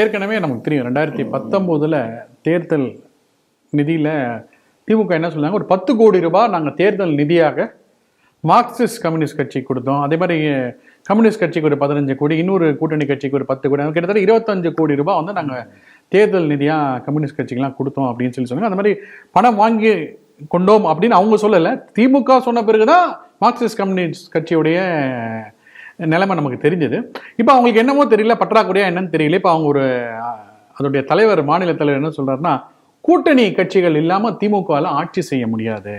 ஏற்கனவே நமக்கு தெரியும் ரெண்டாயிரத்தி பத்தொம்போதில் தேர்தல் நிதியில் திமுக என்ன சொன்னாங்க ஒரு பத்து கோடி ரூபாய் நாங்கள் தேர்தல் நிதியாக மார்க்சிஸ்ட் கம்யூனிஸ்ட் கட்சி கொடுத்தோம். அதே மாதிரி கம்யூனிஸ்ட் கட்சிக்கு ஒரு பதினஞ்சு கோடி இன்னொரு கூட்டணி கட்சிக்கு ஒரு பத்து கோடி கிட்டத்தட்ட இருபத்தஞ்சு கோடி ரூபாய் வந்து நாங்கள் தேர்தல் நிதியாக கம்யூனிஸ்ட் கட்சிக்கெல்லாம் கொடுத்தோம் அப்படின்னு சொல்லி சொன்னாங்க. அந்த மாதிரி பணம் வாங்கி கொண்டோம் அப்படின்னு அவங்க சொல்லலை. திமுக சொன்ன பிறகு தான் மார்க்சிஸ்ட் கம்யூனிஸ்ட் கட்சியுடைய நிலைமை நமக்கு தெரிஞ்சது. இப்போ அவங்களுக்கு என்னமோ தெரியல பற்றாக்குறையா என்னன்னு தெரியல. இப்போ அவங்க ஒரு அதோடைய தலைவர் மாநில தலைவர் என்ன சொல்றாருன்னா கூட்டணி கட்சிகள் இல்லாம திமுகவால ஆட்சி செய்ய முடியாது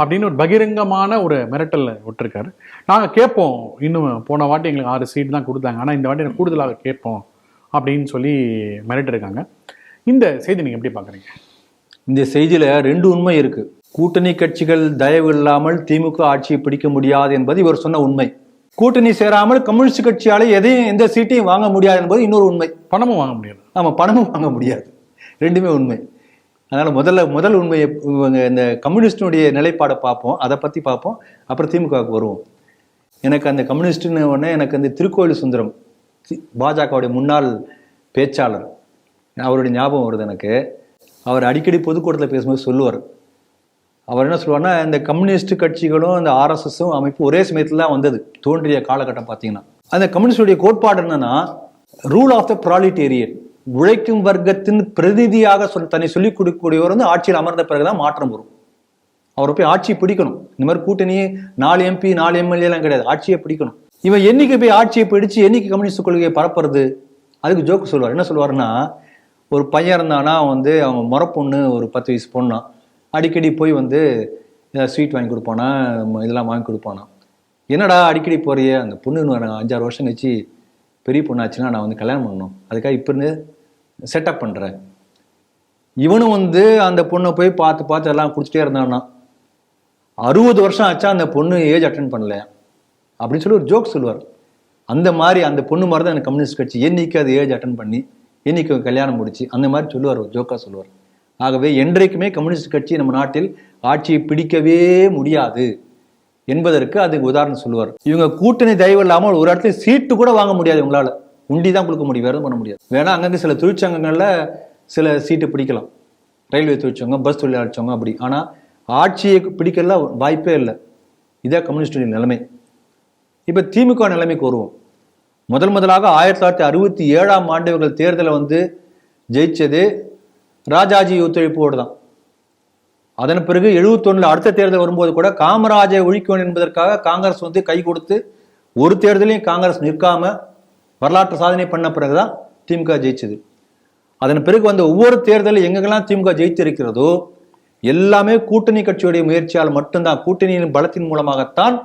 அப்படின்னு ஒரு பகிரங்கமான ஒரு மிரட்டல் விட்டுருக்காரு. நாங்க கேட்போம். இன்னும் போன வாட்டி எங்களுக்கு ஆறு சீட் தான் கொடுத்தாங்க. ஆனா இந்த வாட்டி கூடுதலாக கேட்போம் அப்படின்னு சொல்லி மிரட்டிருக்காங்க. இந்த செய்தி நீங்க எப்படி பாக்குறீங்க? இந்த செய்தியில ரெண்டு உண்மை இருக்கு. கூட்டணி கட்சிகள் தயவு இல்லாமல் திமுக ஆட்சியை பிடிக்க முடியாது என்பது இவர் சொன்ன உண்மை. கூட்டணி சேராமல் கம்யூனிஸ்ட் கட்சியால எதையும் எந்த சீட்டையும் வாங்க முடியாது என்பது இன்னொரு உண்மை. பணமும் வாங்க முடியாது. ஆமா பணமும் வாங்க முடியாது. ரெண்டுமே உண்மை. அதனால முதல்ல முதல் உண்மையை இந்த கம்யூனிஸ்டினுடைய நிலைப்பாடை பார்ப்போம். அதை பத்தி பார்ப்போம். அப்புறம் திமுகவுக்கு வருவோம். எனக்கு அந்த கம்யூனிஸ்ட்னு உடனே எனக்கு அந்த திருக்கோயில் சுந்தரம் பாஜகவுடைய முன்னாள் பேச்சாளர். அவருடைய ஞாபகம் வருது எனக்கு. அவர் அடிக்கடி பொதுக்கூட்டத்தில் பேசும்போது சொல்லுவார். அவர் என்ன சொல்லுவார்னா இந்த கம்யூனிஸ்ட் கட்சிகளும் இந்த ஆர்எஸ்எஸும் அமைப்பு ஒரே சமயத்தில் தான் வந்தது தோன்றிய காலகட்டம் பார்த்தீங்கன்னா அந்த கம்யூனிஸ்டுடைய கோட்பாடு என்னன்னா ரூல் ஆஃப் த ப்ராலிட்டேரியன் உழைக்கும் வர்க்கத்தின் பிரதிநிதியாக சொல் தன்னை சொல்லிக் கொடுக்கக்கூடியவர் வந்து ஆட்சியில் அமர்ந்த பிறகுதான் மாற்றம் வரும். அவரை போய் ஆட்சி பிடிக்கணும். இந்த மாதிரி கூட்டணி நாலு எம்பி நாலு எம்எல்ஏலாம் கிடையாது. ஆட்சியை பிடிக்கணும். இவன் என்னைக்கு போய் ஆட்சியை பிடிச்சு என்னைக்கு கம்யூனிஸ்ட் கொள்கையை பரப்புறது? அதுக்கு ஜோக்கு சொல்லுவார். என்ன சொல்லுவாருன்னா ஒரு பையன் இருந்தானா அவன் வந்து அவன் முறப்பொண்ணு ஒரு பத்து வயசு பொண்ணான் அடிக்கடி போய் வந்து ஸ்வீட் வாங்கி கொடுப்பானா ம- இதெல்லாம் வாங்கி கொடுப்பானா. என்னடா அடிக்கடி போறிய? அந்த பொண்ணு அஞ்சாறு வருஷம் கழிச்சு பெரிய பொண்ணாச்சுன்னா நான் வந்து கல்யாணம் பண்ணணும். அதுக்காக இப்போ இருந்து செட்டப் பண்ணுறேன் இவனும் வந்து அந்த பொண்ணை போய் பார்த்து பார்த்து எல்லாம் குடிச்சிட்டே இருந்தான்னா அறுபது வருஷம் ஆச்சா அந்த பொண்ணு ஏஜ் அட்டன் பண்ணல. அப்படின்னு சொல்லி ஒரு ஜோக் சொல்லுவார். அந்த மாதிரி அந்த பொண்ணு மாதிரி தான் எனக்கு கம்யூனிஸ்ட் கட்சி. என்னைக்கு அது ஏஜ் அட்டன் பண்ணி என்னைக்கு கல்யாணம் முடிச்சு அந்த மாதிரி சொல்லுவார் ஒரு ஜோக்காக சொல்லுவார். ஆகவே என்றைக்குமே கம்யூனிஸ்ட் கட்சி நம்ம நாட்டில் ஆட்சியை பிடிக்கவே முடியாது என்பதற்கு அதுக்கு உதாரணம் சொல்லுவார். இவங்க கூட்டணி தயவு இல்லாமல் ஒரு இடத்துல சீட்டு கூட வாங்க முடியாது உங்களால் உண்டி தான் கொடுக்க முடியும் வேறு பண்ண முடியாது. வேணா அங்கங்கே சில தொழிற்சங்கங்களில் சில சீட்டு பிடிக்கலாம். ரயில்வே தொழிற்சங்கம் பஸ் தொழிலாளர் அப்படி. ஆனால் ஆட்சியை பிடிக்கல வாய்ப்பே இல்லை. இதே கம்யூனிஸ்டுடைய நிலைமை. இப்போ திமுக நிலைமைக்கு வருவோம். முதல் முதலாக ஆயிரத்தி தொள்ளாயிரத்தி அறுபத்தி ஏழாம் ஆண்டு இவர்கள் தேர்தலை வந்து ஜெயிச்சது ராஜாஜி ஒத்துழைப்போடு தான் அதன் பிறகு எழுபத்தொன்னுல அடுத்த தேர்தல் வரும்போது கூட காமராஜை ஒழிக்கணும் என்பதற்காக காங்கிரஸ் வந்து கை கொடுத்து ஒரு தேர்தலையும் காங்கிரஸ் நிற்காம வரலாற்று சாதனை பண்ண பிறகுதான் திமுக ஜெயிச்சது. அதன் பிறகு வந்த ஒவ்வொரு தேர்தலும் எங்கெங்கெல்லாம் திமுக ஜெயித்திருக்கிறதோ எல்லாமே கூட்டணி கட்சியுடைய முயற்சியால் மட்டும்தான் கூட்டணியின் பலத்தின் மூலமாகத்தான்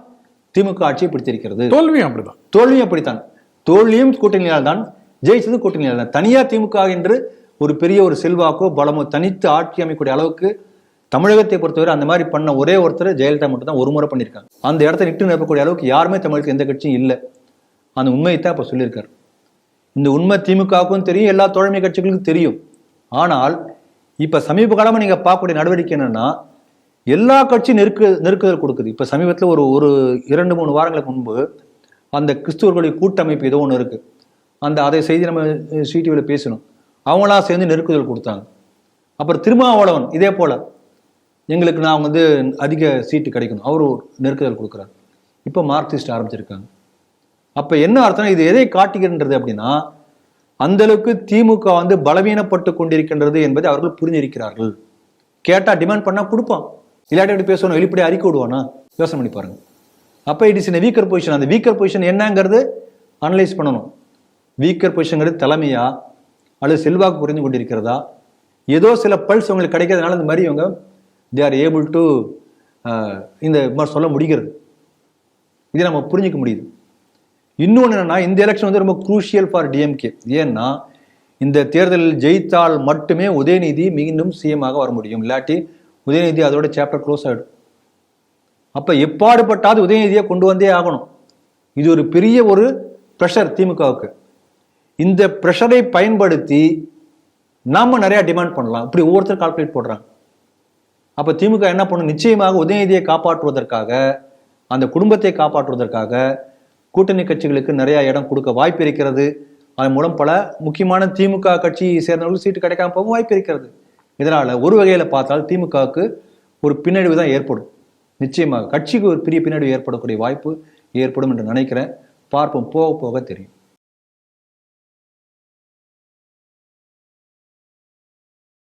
திமுக ஆட்சியை பிடித்திருக்கிறது. தோல்வியும் அப்படிதான். தோல்வியும் அப்படித்தான். தோல்வியும் கூட்டணியால் தான் ஜெயிச்சது கூட்டணியால் தான் தனியா திமுக என்று ஒரு பெரிய ஒரு செல்வாக்கோ பலமோ தனித்து ஆட்சி அமைக்கக்கூடிய அளவுக்கு தமிழகத்தை பொறுத்தவரை அந்த மாதிரி பண்ண ஒரே ஒருத்தர் ஜெயலலிதா மட்டும் தான் ஒரு முறை பண்ணியிருக்காங்க. அந்த இடத்த நிட்டு நிரப்பக்கூடிய அளவுக்கு யாருமே தமிழுக்கு எந்த கட்சியும் இல்லை. அந்த உண்மையை தான் இப்போ சொல்லியிருக்காரு. இந்த உண்மை திமுகவுக்கும் தெரியும் எல்லா தோழமை கட்சிகளுக்கும் தெரியும். ஆனால் இப்போ சமீப காலமாக நீங்கள் பார்க்கக்கூடிய நடவடிக்கை என்னன்னா எல்லா கட்சியும் நெருக்கு நெருக்குதல் கொடுக்குது. இப்போ சமீபத்தில் ஒரு ஒரு இரண்டு மூணு வாரங்களுக்கு முன்பு அந்த கிறிஸ்துவர்களுடைய கூட்டமைப்பு ஏதோ ஒன்று இருக்குது அந்த அதை செய்தி நம்ம சிடிவியில் பேசணும் அவங்களா சேர்ந்து நெருக்குதல் கொடுத்தாங்க. அப்புறம் திருமாவளவன் இதே போல். எங்களுக்கு நான் வந்து அதிக சீட்டு கிடைக்கணும். அவர் நெருக்குதல் கொடுக்குறாரு. இப்போ மார்க்சிஸ்ட் ஆரம்பிச்சிருக்காங்க. அப்போ என்ன அர்த்தம் இது எதை காட்டுகின்றது அப்படின்னா அந்த அளவுக்கு திமுக வந்து பலவீனப்பட்டு கொண்டிருக்கின்றது என்பதை அவர்கள் புரிஞ்சிருக்கிறார்கள். கேட்டால் டிமாண்ட் பண்ணால் கொடுப்பான். இல்லாட்டி எப்படி பேசணும் வெளிப்படையாக அறிக்கை விடுவானா? யோசனை பண்ணி பாருங்க. அப்போ it is in weaker position அந்த வீக்கர் பொசிஷன் என்னங்கிறது அனலைஸ் பண்ணணும். வீக்கர் பொசிஷனுங்கிறது தலைமையா அல்லது செல்வாக்கு புரிந்து கொண்டிருக்கிறதா? ஏதோ சில பல்ஸ் உங்களுக்கு கிடைக்கிறதுனால இந்த மாதிரி இவங்க தே ஆர் ஏபிள் டு இந்த மாதிரி சொல்ல முடிகிறது. இதை நம்ம புரிஞ்சிக்க முடியுது. இன்னொன்று என்னென்னா இந்த எலெக்ஷன் வந்து ரொம்ப குரூஷியல் ஃபார் டிஎம்கே ஏன்னா இந்த தேர்தலில் ஜெயித்தால் மட்டுமே உதயநிதி மீண்டும் சிஎமாக வர முடியும். இல்லாட்டி உதயநிதி அதோட சாப்டர் க்ளோஸ் ஆகிடும் அப்போ எப்பாடுபட்டாவது உதயநிதியை கொண்டு வந்தே ஆகணும். இது ஒரு பெரிய ஒரு ப்ரெஷர் திமுகவுக்கு இந்த ப்ரெஷரை பயன்படுத்தி நாம நிறையா டிமாண்ட் பண்ணலாம். இப்படி ஒவ்வொருத்தரும் கால்குலேட் போடுறாங்க. அப்போ திமுக என்ன பண்ணும்? நிச்சயமாக உதயநிதியை காப்பாற்றுவதற்காக அந்த குடும்பத்தை காப்பாற்றுவதற்காக கூட்டணி கட்சிகளுக்கு நிறையா இடம் கொடுக்க வாய்ப்பு இருக்கிறது. அதன் மூலம் பல முக்கியமான திமுக கட்சி சேர்ந்தவர்களுக்கு சீட்டு கிடைக்காம போக வாய்ப்பு இருக்கிறது. இதனால் ஒரு வகையில் பார்த்தால் திமுகவுக்கு ஒரு பின்னடைவு தான் ஏற்படும். நிச்சயமாக கட்சிக்கு ஒரு பெரிய பின்னடைவு ஏற்படக்கூடிய வாய்ப்பு ஏற்படும் என்று நினைக்கிறேன். பார்ப்போம். போக போக தெரியும்.